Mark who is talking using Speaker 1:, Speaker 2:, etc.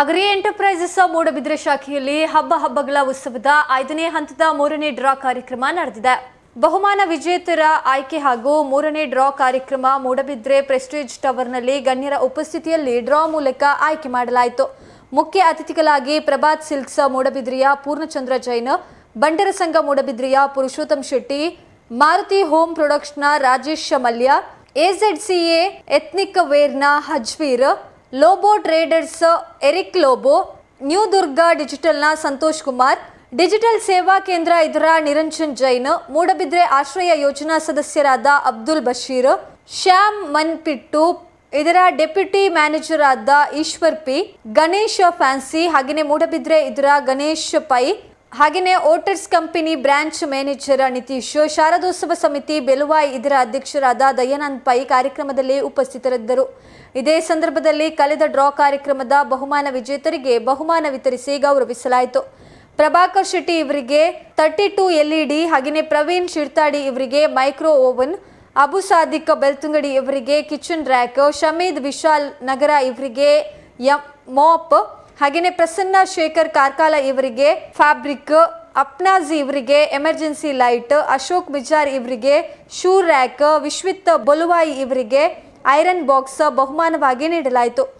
Speaker 1: Agri enterprises Moodbidri ಶಾಖೆಯಲ್ಲಿ ಹಬ್ಬ ಹಬ್ಬಗಳ ಉತ್ಸವದ ಐದನೇ ಹಂತದ ಮೂರನೇ ಡ್ರಾ ಕಾರ್ಯಕ್ರಮ ನಡೆದಿದೆ. ಬಹುಮಾನ ವಿಜೇತರ ಆಯ್ಕೆ ಹಾಗೂ ಮೂರನೇ ಡ್ರಾ ಕಾರ್ಯಕ್ರಮ ಮೂಡಬಿದ್ರೆ ಪ್ರೆಸ್ಟೀಜ್ ಟವರ್ನಲ್ಲಿ ಗಣ್ಯರ ಉಪಸ್ಥಿತಿಯಲ್ಲಿ ಡ್ರಾ ಮೂಲಕ ಆಯ್ಕೆ ಮಾಡಲಾಯಿತು. ಮುಖ್ಯ ಅತಿಥಿಗಳಾಗಿ ಪ್ರಭಾತ್ ಸಿಲ್ಕ್ಸ್ ಮೂಡಬಿದ್ರಿಯ ಪೂರ್ಣಚಂದ್ರ ಜೈನ್, ಬಂಡರ ಸಂಘ ಮೂಡಬಿದ್ರಿಯ ಪುರುಷೋತ್ತಮ್ ಶೆಟ್ಟಿ, ಮಾರುತಿ ಹೋಮ್ ಪ್ರೊಡಕ್ಷನ್ನ ರಾಜೇಶ್ ಮಲ್ಯ ಎಝೆಡ್ಸಿಎ ಎಥ್ನಿಕ್ ವೇರ್ನ ಹಜ್ವೀರ್ Lobo traders Eric Lobo, new Durga ಡಿಜಿಟಲ್ನ Santosh Kumar, digital Seva Kendra ಇದರ ನಿರಂಜನ್ ಜೈನ್, ಮೂಡಬಿದ್ರೆ ಆಶ್ರಯ ಯೋಜನಾ ಸದಸ್ಯರಾದ ಅಬ್ದುಲ್ ಬಶೀರ್, ಶ್ಯಾಮ್ ಮನ್ಪಿಟ್ಟು, ಇದರ ಡೆಪ್ಯೂಟಿ ಮ್ಯಾನೇಜರ್ ಆದ ಈಶ್ವರ್ ಪಿ, ಗಣೇಶ್ ಫ್ಯಾನ್ಸಿ, ಹಾಗೆಯೇ ಮೂಡಬಿದ್ರೆ ಇದರ ಗಣೇಶ್ ಪೈ ಹಾಗೆಯೇ voters company branch manager Nitish, Sharadotsava ಸಮಿತಿ ಬೆಲುವಾಯ್ ಇದರ ಅಧ್ಯಕ್ಷರಾದ ದಯಾನಂದ್ ಪೈ ಕಾರ್ಯಕ್ರಮದಲ್ಲಿ ಉಪಸ್ಥಿತರಿದ್ದರು. ಇದೇ ಸಂದರ್ಭದಲ್ಲಿ ಕಳೆದ ಡ್ರಾ ಕಾರ್ಯಕ್ರಮದ ಬಹುಮಾನ ವಿಜೇತರಿಗೆ ಬಹುಮಾನ ವಿತರಿಸಿ ಗೌರವಿಸಲಾಯಿತು. ಪ್ರಭಾಕರ್ ಶೆಟ್ಟಿ ಇವರಿಗೆ ತರ್ಟಿ ಟೂ ಎಲ್ಇಡಿ ಹಾಗೆಯೇ ಪ್ರವೀಣ್ ಶಿರ್ತಾಡಿ ಇವರಿಗೆ ಮೈಕ್ರೋ ಓವನ್, ಅಬು ಸಾದಿಕ್ ಬೆಳ್ತುಂಗಡಿ ಇವರಿಗೆ ಕಿಚನ್ ರ್ಯಾಕ್, ಶಮೀದ್ ವಿಶಾಲ್ ನಗರ ಇವರಿಗೆ ಎಂ, ಮಾಪ್ ಹಾಗೆಯೇ ಪ್ರಸನ್ನ ಶೇಖರ್ ಕಾರ್ಕಾಲ ಇವರಿಗೆ, ಫ್ಯಾಬ್ರಿಕ್ ಅಪ್ನಾಜಿ ಇವರಿಗೆ, ಎಮರ್ಜೆನ್ಸಿ ಲೈಟ್ ಅಶೋಕ್ ಮಿಜಾರ್ ಇವರಿಗೆ, ಶೂ ರ್ಯಾಕ್ ವಿಶ್ವಿತ್ ಬೊಲುವಾಯಿ ಇವರಿಗೆ, ಐರನ್ ಬಾಕ್ಸ್ ಬಹುಮಾನವಾಗಿ ನೀಡಲಾಯಿತು.